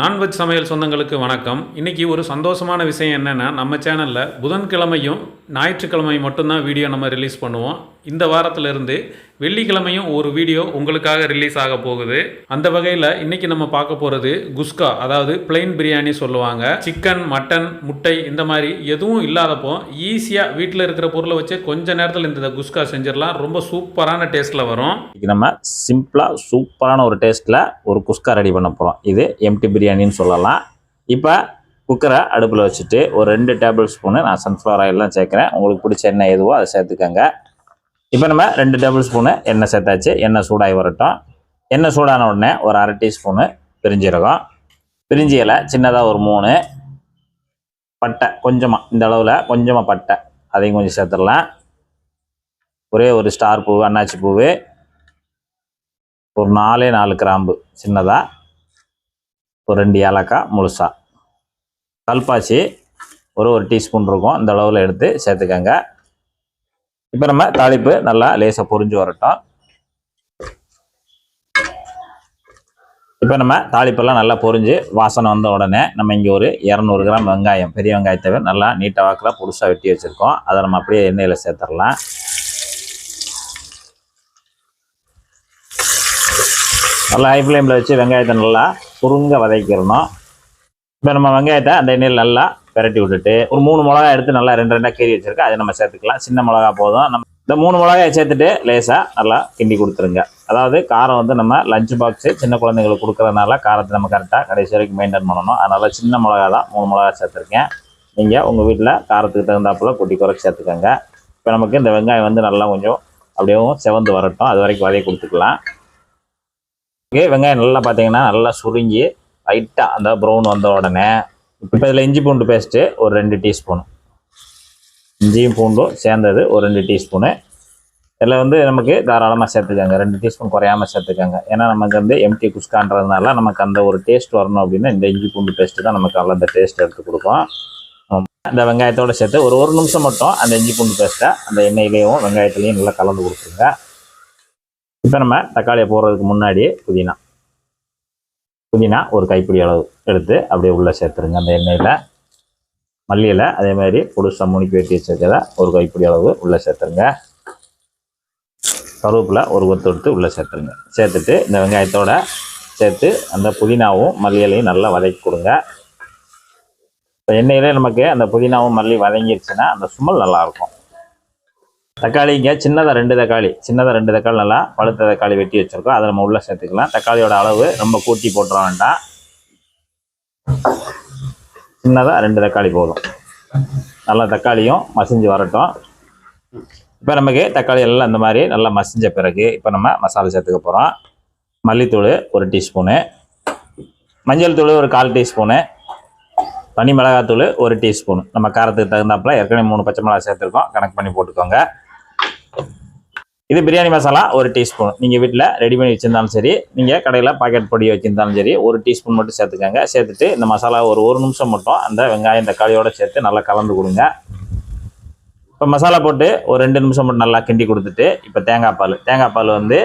Non veg சமையல் சொந்தங்களுக்கு வணக்கம். இன்னைக்கு ஒரு சந்தோஷமான விஷயம் என்னென்னா நம்ம சேனலில் புதன்கிழமையும் ஞாயிற்றுக்கிழமை மட்டும்தான் வீடியோ நம்ம ரிலீஸ் பண்ணுவோம். இந்த வாரத்திலிருந்து வெள்ளிக்கிழமையும் ஒரு வீடியோ உங்களுக்காக ரிலீஸ் ஆக போகுது. அந்த வகையில் இன்றைக்கி நம்ம பார்க்க போகிறது குஸ்கா அதாவது பிளெயின் பிரியாணி சொல்லுவாங்க. சிக்கன் மட்டன் முட்டை இந்த மாதிரி எதுவும் இல்லாதப்போ ஈஸியாக வீட்டில் இருக்கிற பொருளை வச்சு கொஞ்ச நேரத்தில் இந்த குஸ்கா செஞ்சிடலாம். ரொம்ப சூப்பரான டேஸ்ட்டில் வரும். இன்றைக்கி நம்ம சிம்பிளாக சூப்பரான ஒரு டேஸ்ட்டில் ஒரு குஸ்கா ரெடி பண்ண போகிறோம் இது எம்டி பிரியாணின்னு சொல்லலாம். இப்போ குக்கரை அடுப்பில் வச்சுட்டு ஒரு ரெண்டு டேபிள் ஸ்பூனு நான் சன்ஃப்ளவர் ஆயிலெலாம் சேர்க்குறேன். உங்களுக்கு பிடிச்ச எண்ணெய் எதுவோ அதை சேர்த்துக்கோங்க. இப்போ நம்ம ரெண்டு டேபிள் ஸ்பூனு எண்ணெய் சேர்த்தாச்சு. எண்ணெய் சூடாகி வரட்டும். எண்ணெய் சூடான உடனே ஒரு அரை டீஸ்பூனு பிரிஞ்சிருக்கும் பிரிஞ்சி இலை சின்னதாக ஒரு மூணு. பட்டை கொஞ்சமாக இந்த அளவில் கொஞ்சமாக பட்டை. அதையும் கொஞ்சம் சேர்த்துடலாம். ஒரே ஒரு ஸ்டார் பூ அண்ணாச்சி பூவு. ஒரு நாலே நாலு கிராம்பு சின்னதாக ஒரு ரெண்டு ஏலக்காய் முழுசாக கல்பாச்சி ஒரு ஒரு டீஸ்பூன் இருக்கும். இந்த அளவில் எடுத்து சேர்த்துக்கங்க. இப்போ நம்ம தாளிப்பு நல்லா லேசாக பொரிஞ்சு வரட்டும். இப்போ நம்ம தாளிப்பெல்லாம் நல்லா பொரிஞ்சு வாசனை வந்த உடனே நம்ம இங்கே ஒரு இரநூறு கிராம் வெங்காயம் பெரிய வெங்காயத்தை நல்லா நீட்டாக வாக்கில் புதுசாக வெட்டி வச்சுருக்கோம். அதை நம்ம அப்படியே எண்ணெயில் சேர்த்துடலாம். நல்லா ஹை ஃப்ளேமில் வச்சு வெங்காயத்தை நல்லா சுருங்க வதக்கிடணும். இப்போ நம்ம வெங்காயத்தை அந்த எண்ணெயில் நல்லா விரட்டி விட்டுட்டு ஒரு மூணு மிளகா எடுத்து நல்லா ரெண்டு ரெண்டாக கீறி வச்சுருக்கேன் அதை நம்ம சேர்த்துக்கலாம். சின்ன மிளகா போதும். நம்ம இந்த மூணு மிளகாயை சேர்த்துட்டு லேசாக நல்லா கிண்டி கொடுத்துருங்க. அதாவது காரம் வந்து நம்ம லஞ்ச் பாக்ஸு சின்ன குழந்தைங்களுக்கு கொடுக்குறதுனால காரத்தை நம்ம கரெக்டாக கடைசி வரைக்கும் மெயின்டைன் பண்ணணும். அதனால் சின்ன மிளகா தான் மூணு மிளகா சேர்த்துருக்கேன். நீங்கள் உங்கள் வீட்டில் காரத்துக்கு தகுந்தாப்புல கொட்டி குறைச்சி சேர்த்துக்கோங்க. இப்போ நமக்கு இந்த வெங்காயம் வந்து நல்லா கொஞ்சம் அப்படியே செவந்து வரட்டும். அது வரைக்கும் வதையை கொடுத்துக்கலாம். ஓகே வெங்காயம் நல்லா பார்த்தீங்கன்னா நல்லா சுருங்கி லைட்டாக அந்த ப்ரௌன் வந்த உடனே இப்போ இதில் இஞ்சி பூண்டு பேஸ்ட்டு ஒரு ரெண்டு டீஸ்பூன் இஞ்சியும் பூண்டும் சேர்ந்தது ஒரு ரெண்டு டீஸ்பூனு இதில் வந்து நமக்கு தாராளமாக சேர்த்துக்கோங்க. ரெண்டு டீஸ்பூன் குறையாமல் சேர்த்துக்கோங்க. ஏன்னா நமக்கு வந்து எம்டி குஸ்கான்றதுனால நமக்கு அந்த ஒரு டேஸ்ட் வரணும் அப்படின்னா இந்த இஞ்சி பூண்டு பேஸ்ட்டு தான் நமக்கு நல்ல அந்த டேஸ்ட் எடுத்து கொடுக்கும். ஆமா. இந்த வெங்காயத்தோடு சேர்த்து ஒரு ஒரு நிமிஷம் மட்டும் அந்த இஞ்சி பூண்டு பேஸ்ட்டை அந்த எண்ணெயிலையும் வெங்காயத்துலேயும் நல்லா கலந்து கொடுத்துருங்க. இப்போ நம்ம தக்காளியை போடுறதுக்கு முன்னாடி புதினா. புதினா ஒரு கைப்பிடி அளவு எடுத்து அப்படியே உள்ளே சேர்த்துருங்க. அந்த எண்ணெயில் மல்லியில் அதே மாதிரி புதுசாக முனிக்கு வெட்டி வச்சிருக்கிறத ஒரு கைப்பிடி அளவு உள்ளே சேர்த்துருங்க. கருவேப்பில் ஒரு கொத்து எடுத்து உள்ளே சேர்த்துருங்க. சேர்த்துட்டு இந்த வெங்காயத்தோட சேர்த்து அந்த புதினாவும் மல்லியலையும் நல்லா வதக்கி கொடுங்க. இப்போ எண்ணெயிலே நமக்கு அந்த புதினாவும் மல்லி வதங்கிருச்சுன்னா அந்த சுமல் நல்லாயிருக்கும் தக்காளிங்க சின்னதாக ரெண்டு தக்காளி சின்னதாக ரெண்டு தக்காளி நல்லா பழுத்த தக்காளி வெட்டி வச்சிருக்கோம். அதை நம்ம உள்ளே சேர்த்துக்கலாம். தக்காளியோட அளவு ரொம்ப கூட்டி போட்டுற வேண்டாம். சின்னதாக ரெண்டு தக்காளி போதும். நல்லா தக்காளியும் மசிஞ்சு வரட்டும். இப்போ நமக்கு தக்காளி எல்லாம் இந்த மாதிரி நல்லா மசிஞ்ச பிறகு இப்போ நம்ம மசாலா சேர்த்துக்க போகிறோம் மல்லித்தூள் ஒரு டீஸ்பூனு. மஞ்சள் தூள் ஒரு கால் டீஸ்பூனு. தனி மிளகாத்தூள் ஒரு டீஸ்பூன். நம்ம காரத்துக்கு தகுந்தாப்பில் ஏற்கனவே மூணு பச்சை மிளகா சேர்த்துருக்கோம். கணக்கு பண்ணி போட்டுக்கோங்க. இது பிரியாணி மசாலா ஒரு டீஸ்பூன். நீங்கள் வீட்டில் ரெடி பண்ணி வச்சுருந்தாலும் சரி நீங்கள் கடையில் பாக்கெட் பொடி வச்சுருந்தாலும் சரி ஒரு டீஸ்பூன் மட்டும் சேர்த்துக்கோங்க. சேர்த்துட்டு இந்த மசாலா ஒரு ஒரு நிமிஷம் மட்டும் அந்த வெங்காயம் தக்காளியோடு சேர்த்து நல்லா கலந்து கொடுங்க. இப்போ மசாலா போட்டு ஒரு ரெண்டு நிமிஷம் மட்டும் நல்லா கிண்டி கொடுத்துட்டு இப்போ தேங்காய் பால். தேங்காய் பால் வந்து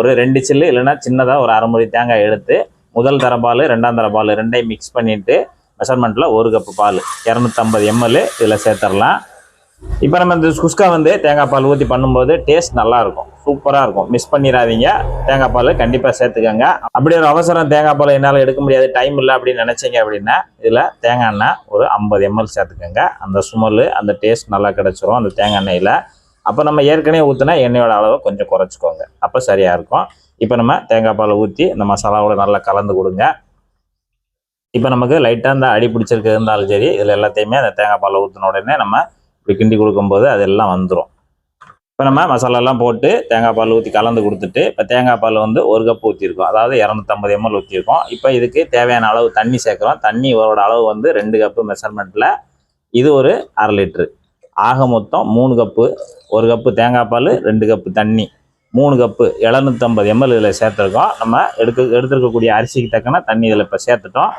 ஒரு ரெண்டு சில்லு இல்லைன்னா சின்னதாக ஒரு அரைமுறை தேங்காய் எடுத்து முதல் தர பால் ரெண்டாம் தர பால் ரெண்டையும் மிக்ஸ் பண்ணிவிட்டு மெஷர்மெண்ட்டில் ஒரு கப்பு பால். இரநூத்தம்பது எம்எல் இதில் சேர்த்துடலாம் இப்போ நம்ம இந்த குஸ்கா வந்து தேங்காய் பால் ஊற்றி பண்ணும்போது டேஸ்ட் நல்லாயிருக்கும். சூப்பராக இருக்கும். மிஸ் பண்ணிடாதீங்க. தேங்காய் பால் கண்டிப்பாக சேர்த்துக்கோங்க. அப்படி ஒரு அவசரம் தேங்காய் பால் என்னால் எடுக்க முடியாது டைம் இல்லை அப்படின்னு நினச்சிங்க அப்படின்னா இதில் தேங்காய் எண்ணெய் ஒரு ஐம்பது எம்எல் சேர்த்துக்கோங்க. அந்த சுமல் அந்த டேஸ்ட் நல்லா கிடச்சிரும் அந்த தேங்காய் எண்ணெயில். அப்போ நம்ம ஏற்கனவே ஊற்றினா எண்ணெயோட அளவை கொஞ்சம் குறைச்சிக்கோங்க. அப்போ சரியாக இருக்கும். இப்போ நம்ம தேங்காய் பால் ஊற்றி இந்த மசாலாவோட நல்லா கலந்து கொடுங்க. இப்போ நமக்கு லைட்டாக இந்த அடி பிடிச்சிருக்கு இருந்தாலும் சரி இதில் எல்லாத்தையுமே அந்த தேங்காய் பால் ஊற்றின உடனே நம்ம இப்படி கிண்டி கொடுக்கும்போது அதெல்லாம் வந்துடும் இப்போ நம்ம மசாலாலாம் போட்டு தேங்காய் பால் ஊற்றி கலந்து கொடுத்துட்டு இப்போ தேங்காய் பால் வந்து ஒரு கப் ஊற்றிருக்கோம் அதாவது இரநூத்தம்பது எம்எல் ஊற்றிருக்கோம் இப்போ இதுக்கு தேவையான அளவு தண்ணி சேர்க்குறோம். தண்ணி இதோட அளவு வந்து ரெண்டு கப்பு மெஷர்மெண்ட்டில் இது ஒரு அரை லிட்ரு ஆக மொத்தம் மூணு கப்பு ஒரு கப்பு தேங்காய் பால் ரெண்டு கப்பு தண்ணி. மூணு கப்பு எழுநூற்றம்பது எம்எல் இதில் சேர்த்துருக்கோம். நம்ம எடுக்க எடுத்துருக்கக்கூடிய அரிசிக்கு தக்கன தண்ணி இதில் இப்போ சேர்த்துட்டோம்.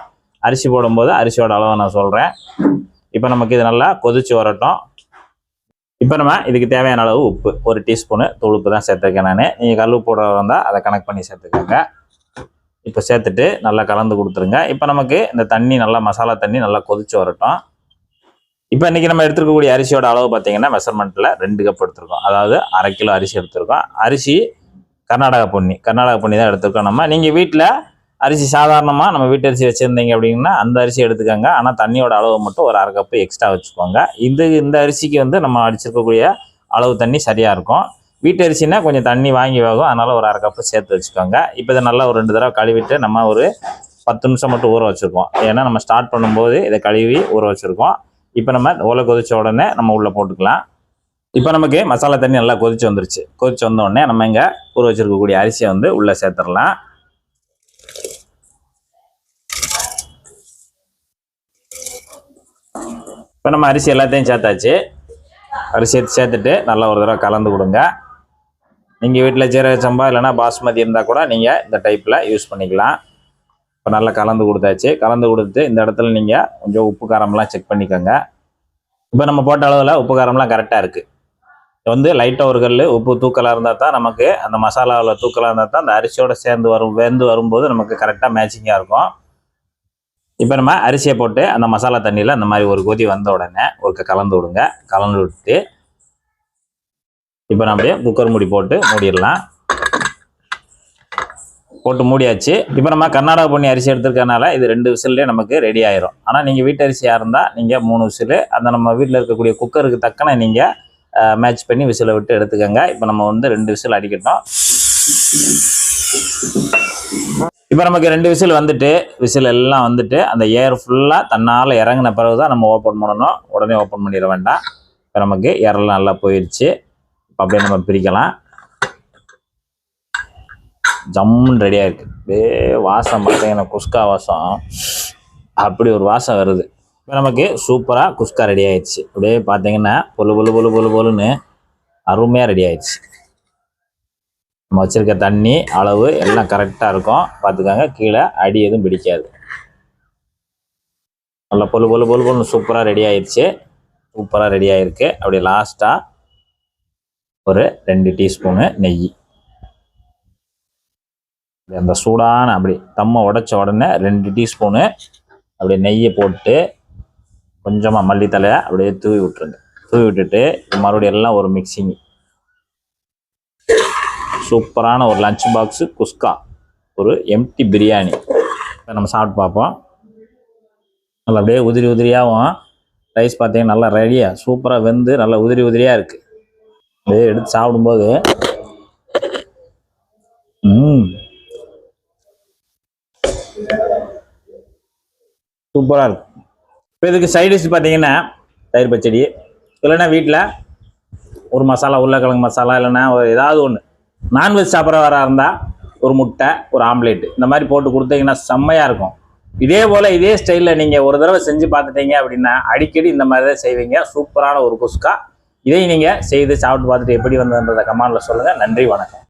அரிசி போடும்போது அரிசியோட அளவை நான் சொல்கிறேன் இப்போ நமக்கு இது நல்லா கொதிச்சு வரட்டும். இப்போ நம்ம இதுக்கு தேவையான அளவு உப்பு. ஒரு டீஸ்பூனு தூள் உப்பு தான் சேர்த்துருக்கேன் நான். நீங்கள் கல் உப்பு போடுறதா இருந்தால் அதை கணக்கு பண்ணி சேர்த்துக்கோங்க. இப்போ சேர்த்துட்டு நல்லா கலந்து கொடுத்துருங்க. இப்போ நமக்கு இந்த தண்ணி நல்லா மசாலா தண்ணி நல்லா கொதிச்சு வரட்டும். இப்போ இன்றைக்கி நம்ம எடுத்துருக்கக்கூடிய அரிசியோட அளவு பார்த்தீங்கன்னா மெஷர்மெண்ட்டில் ரெண்டு கப் எடுத்துருக்கோம். அதாவது அரை கிலோ அரிசி எடுத்திருக்கோம். அரிசி கர்நாடகா பொன்னி. கர்நாடகா பொன்னி தான் எடுத்துருக்கோம் நம்ம. நீங்கள் வீட்டில் அரிசி சாதாரணமாக நம்ம வீட்டரிசி வச்சுருந்தீங்க அப்படின்னா அந்த அரிசி எடுத்துக்கோங்க. ஆனால் தண்ணியோட அளவு மட்டும் ஒரு அரை கப்பு எக்ஸ்ட்ரா வச்சுக்கோங்க. இது இந்த அரிசிக்கு வந்து நம்ம அடிச்சிருக்கக்கூடிய அளவு தண்ணி சரியாக இருக்கும். வீட்டரிசினா கொஞ்சம் தண்ணி வாங்கி வேகும் அதனால் ஒரு அரை கப்பு சேர்த்து வச்சுக்கோங்க. இப்போ இதை நல்லா ஒரு ரெண்டு தடவை கழுவிட்டு நம்ம ஒரு பத்து நிமிஷம் மட்டும் ஊற வச்சுருக்கோம். ஏன்னா நம்ம ஸ்டார்ட் பண்ணும்போது இதை கழுவி ஊற வச்சுருக்கோம். இப்போ நம்ம ஓலை கொதிச்ச உடனே நம்ம உள்ளே போட்டுக்கலாம். இப்போ நமக்கு மசாலா தண்ணி நல்லா கொதிச்சு வந்துருச்சு. கொதிச்சு வந்தோடனே நம்ம இங்கே ஊற வச்சுருக்கக்கூடிய அரிசியை வந்து உள்ளே சேர்த்துடலாம். இப்போ நம்ம அரிசி எல்லாத்தையும் சேர்த்தாச்சு. அரிசியை எடுத்து சேர்த்துட்டு நல்லா ஒரு தடவை கலந்து கொடுங்க. நீங்கள் வீட்டில் ஜீரக சம்பா இல்லைன்னா பாஸ்மதி இருந்தால் கூட நீங்கள் இந்த டைப்பில் யூஸ் பண்ணிக்கலாம். இப்போ நல்லா கலந்து கொடுத்தாச்சு. கலந்து கொடுத்து இந்த இடத்துல நீங்கள் கொஞ்சம் உப்பு காரம்லாம் செக் பண்ணிக்கோங்க. இப்போ நம்ம போட்ட அளவில் உப்பு காரம்லாம் கரெக்டாக இருக்குது வந்து லைட்டாக ஒரு கல் உப்பு தூக்கலாக இருந்தால் தான் நமக்கு அந்த மசாலாவில் தூக்கலாக இருந்தால் தான் அந்த அரிசியோட சேர்ந்து வரும் வெந்து வரும்போது நமக்கு கரெக்டாக மேட்சிங்காக இருக்கும். இப்போ நம்ம அரிசியை போட்டு அந்த மசாலா தண்ணியில் அந்த மாதிரி ஒரு கொதி வந்த உடனே ஒரு கலந்து விடுங்க. கலந்து விட்டு இப்போ நம்ம குக்கர் மூடி போட்டு மூடிடலாம். போட்டு மூடியாச்சு. இப்போ நம்ம கர்நாடகா பொண்ணி அரிசி எடுத்துருக்கனால இது ரெண்டு விசில்லே நமக்கு ரெடி ஆயிரும். ஆனால் நீங்கள் வீட்டு அரிசியாக இருந்தால் நீங்கள் மூணு விசில் அந்த நம்ம வீட்டில் இருக்கக்கூடிய குக்கருக்கு தக்கன நீங்கள் மேட்ச் பண்ணி விசிலை விட்டு எடுத்துக்கோங்க. இப்போ நம்ம வந்து ரெண்டு விசில் அடிக்கட்டும். இப்போ நமக்கு ரெண்டு விசில் வந்துட்டு விசில் எல்லாம் வந்துட்டு அந்த ஏர் ஃபுல்லாக தன்னால் இறங்கின பிறகு தான் நம்ம ஓப்பன் பண்ணணும். உடனே ஓப்பன் பண்ணிட வேண்டாம். இப்போ நமக்கு ஏரெல்லாம் நல்லா போயிடுச்சு இப்போ அப்படியே நம்ம பிரிக்கலாம். ஜம்முன்னு ரெடியாக இருக்குது அப்படியே வாசம் பார்த்தீங்கன்னா குஸ்கா வாசம். அப்படி ஒரு வாசம் வருது. இப்போ நமக்கு சூப்பராக குஸ்கா ரெடி ஆயிடுச்சு. அப்படியே பார்த்தீங்கன்னா பொலு பொலு பொலு பொலு பொலுன்னு அருமையாக ரெடி ஆயிடுச்சு. நம்ம வச்சிருக்க தண்ணி அளவு எல்லாம் கரெக்டாக இருக்கும். பார்த்துக்கோங்க கீழே அடி எதுவும் பிடிக்காது. நல்லா பொலு பொலு பொலு பொலுன்னு சூப்பராக ரெடி ஆயிடுச்சு சூப்பராக ரெடி ஆகிருக்கு அப்படியே லாஸ்ட்டாக ஒரு ரெண்டு டீஸ்பூனு நெய். அந்த சூடான அப்படி தம்மை உடைச்ச உடனே ரெண்டு டீஸ்பூனு அப்படியே நெய்யை போட்டு கொஞ்சமாக மல்லித்தலையை அப்படியே தூவி விட்டுருங்க. தூவி விட்டுட்டு மறுபடியும் எல்லாம் ஒரு மிக்சிங் சூப்பரான ஒரு லஞ்ச் பாக்ஸு குஸ்கா. ஒரு எம்டி பிரியாணி. இதை நம்ம சாப்பிட்டு பார்ப்போம். நல்லா அப்படியே உதிரி உதிரியாகவும் ரைஸ் பார்த்தீங்கன்னா நல்லா ரெடியாக சூப்பராக வெந்து நல்லா உதிரி உதிரியாக இருக்குது அப்படியே எடுத்து சாப்பிடும்போது ம். சூப்பராக இருக்கும் இப்போ இதுக்கு சைடிஷ் பார்த்தீங்கன்னா தயிர் பச்சடி. இல்லைன்னா வீட்டில் ஒரு மசாலா உருளைக்கிழங்கு மசாலா இல்லைன்னா ஒரு ஏதாவது ஒன்று நான்வெஜ் சாப்பிட்றவராக இருந்தால் ஒரு முட்டை ஒரு ஆம்லேட்டு இந்த மாதிரி போட்டு கொடுத்தீங்கன்னா செம்மையாக இருக்கும். இதே போல் இதே ஸ்டைலில் நீங்கள் ஒரு தடவை செஞ்சு பார்த்துட்டீங்க அப்படின்னா அடிக்கடி இந்த மாதிரி தான் செய்வீங்க. சூப்பரான ஒரு குஸ்கா. இதை நீங்கள் செய்து சாப்பிட்டு பார்த்துட்டு எப்படி வந்ததுன்றதை கமெண்டில் சொல்லுங்கள் நன்றி வணக்கம்.